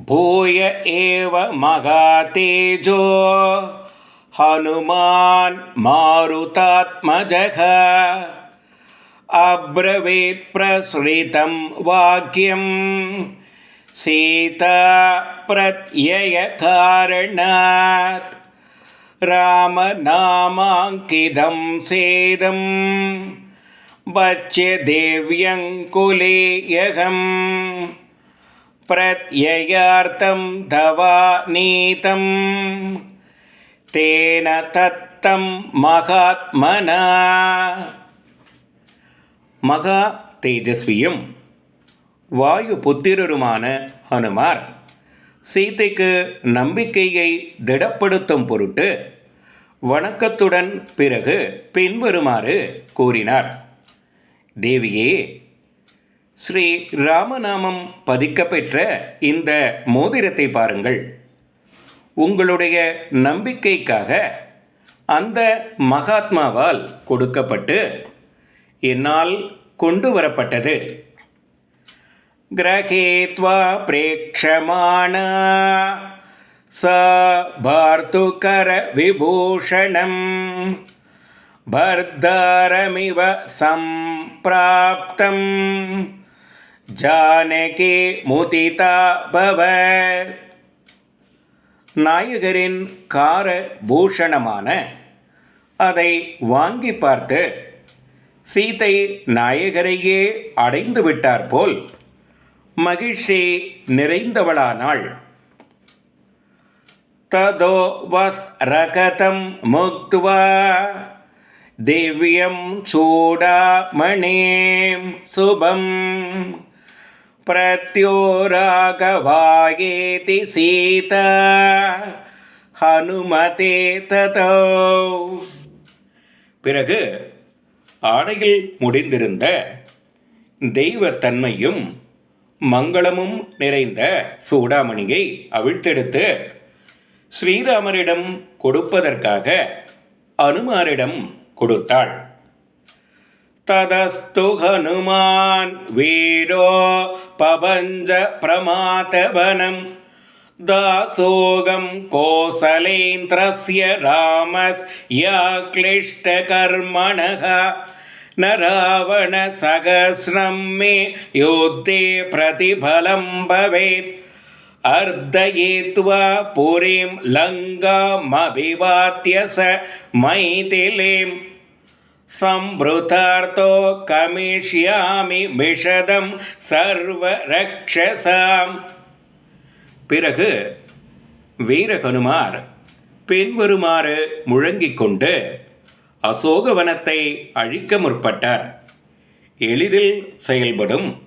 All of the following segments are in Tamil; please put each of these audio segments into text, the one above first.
भूय एव महातेजो हनुमान् मारुतात्मजः अब्रवीत् प्रसृतं वाक्यं सीता प्रत्ययकारणात्। रामनामाङ्कितं सेदं। वच्य देव्यङ्कुलेयहम् प्रत्ययार्थं दवा नीतं तेन தத்தம் மகாத்மனா மகா தேஜஸ்வியும் வாயு புத்திரருமான ஹனுமார் சீதைக்கு நம்பிக்கையை திடப்படுத்தும் பொருட்டு வணக்கத்துடன் பிறகு பின்வருமாறு கூறினார் தேவியே ஸ்ரீ ராமநாமம் பதிக்கப்பெற்ற இந்த மோதிரத்தை பாருங்கள் உங்களுடைய நம்பிக்கைக்காக அந்த மகாத்மாவால் கொடுக்கப்பட்டு என்னால் கொண்டு வரப்பட்டது கிரகேத்வா பிரேக்ஷமாணா ச பார்த்துகர விபூஷணம் भर्दारमिव सम्प्राप्तं ஜானகி முதிதா பவ நாயகரின் கார பூஷணமான அதை வாங்கி பார்த்து சீதை நாயகரையே அடைந்து விட்டார் போல் மகிழ்ச்சி நிறைந்தவளானாள். ததோ வஸ் ரகதம் முக்துவா திவ்யம் சூடாமணேம் சுபம். प्रत्योरागवायेति सीता ஹனுமதே ததோ பிறகு ஆடையில் முடிந்திருந்த தெய்வத்தன்மையும் மங்களமும் நிறைந்த சூடாமணியை அவிழ்த்தெடுத்து ஸ்ரீராமரிடம் கொடுப்பதற்காக அனுமாரிடம் கொடுத்தாள் ततस्तु हनुमान् वीरो पवञ्ज प्रमातवनं दासोगं कोसलेन्द्रस्य रामस्य क्लिष्टकर्मणः न रावणसहस्रं मे युद्धे प्रतिफलं भवेत् अर्दयित्वा पुरीं लङ्गामभिवात्य स मैथिलीम् सम्भृतार्थो कमिष्यामि मिषदं सर्वरक्षसाम् பிறகு வீரகனுமார் பின்வருமாறு முழங்கிக் கொண்டு அசோகவனத்தை அழிக்க முற்பட்டார் எளிதில் செயல்படும்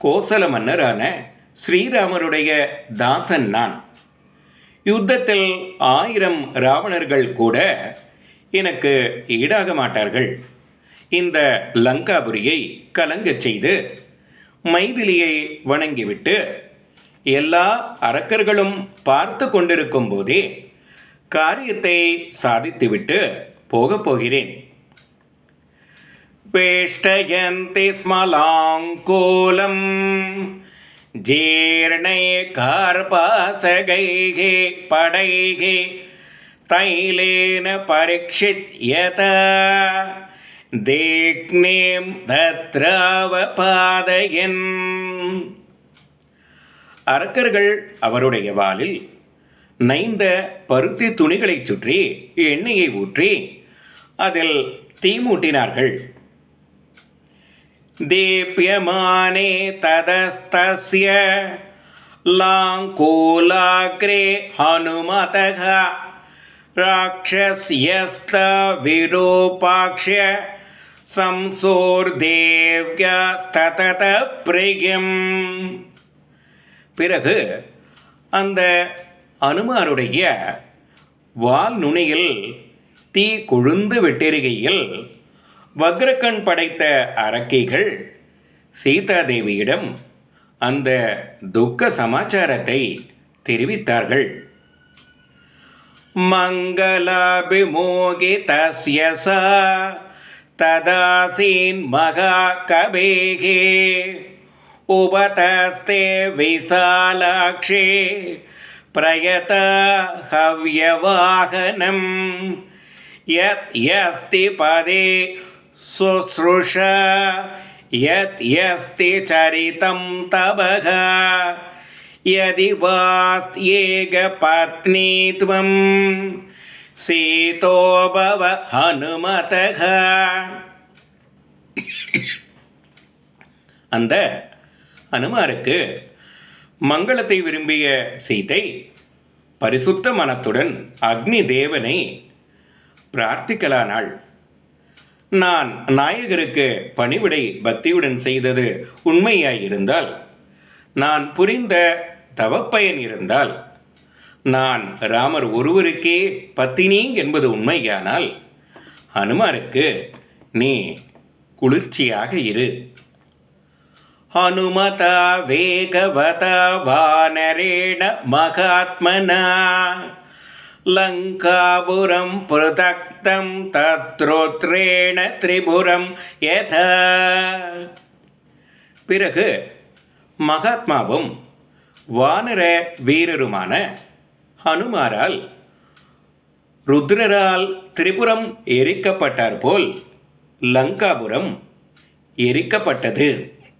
கோசல மன்னரான ஸ்ரீராமருடைய தாசன் நான் யுத்தத்தில் ஆயிரம் ராவணர்கள் கூட எனக்கு ஈடாக மாட்டார்கள் இந்த லங்காபுரியை கலங்கச் செய்து மைதிலியை வணங்கிவிட்டு எல்லா அரக்கர்களும் பார்த்து கொண்டிருக்கும் போதே காரியத்தை சாதித்துவிட்டு போகப் போகிறேன் वेष्टयन्ति स्मलाङ्कूलं जीर्णे कार्पासगैः पडैः तैलेन परीक्षित्यत देग्नीं தத்ராவபாதயன் அரக்கர்கள் அவருடைய வாலில் நைந்த பருத்தி துணிகளைச் சுற்றி எண்ணெயை ஊற்றி அதில் தீ மூட்டினார்கள் दीप्यमाने ततस्तस्य लाङ्कूलाग्रे हनुमतः राक्षस्यस्तविरूपाक्ष्य संसोर्देव्यस्ततत பிரியம் பிறகு அந்த அனுமாருடைய வால் நுனியில் தீ கொழுந்து விட்டிருகையில் வக்ரக்கண் படைத்த அரக்கிகள் சீதாதேவியிடம் அந்த துக்க சமாச்சாரத்தை தெரிவித்தார்கள் मङ्गलाभिमोगितस्य स तदासीन्महाकवेः उपतस्ते विशालाक्षे प्रयता हव्यवाहनम् यत् यस्ति पदे शुश्रुष यत् यस्ति चरितं तवः यदि वास्त्येकपत्नी त्वं सीतो भव हनुमतः அந்த அனுமாருக்கு மங்களத்தை விரும்பிய சீதை பரிசுத்த மனத்துடன் அக்னி தேவனை பிரார்த்திக்கலானாள் நான் நாயகருக்கு பணிவிடை பக்தியுடன் செய்தது உண்மையாயிருந்தால் நான் புரிந்த தவப்பயன் இருந்தால் நான் ராமர் ஒருவருக்கே பத்தினி என்பது உண்மையானால் அனுமாருக்கு நீ குளிர்ச்சியாக இரு. அனுமதா வேகவதா வானரேண மகாத்மனா லங்காபுரம் பிரதக்தம் தத்ரோத்ரேண திரிபுரம் எத? பிறகு மகாத்மாவும் வானர வீரருமான ஹனுமாரால் ருத்ரரால் திரிபுரம் எரிக்கப்பட்டார் போல் லங்காபுரம் எரிக்கப்பட்டது.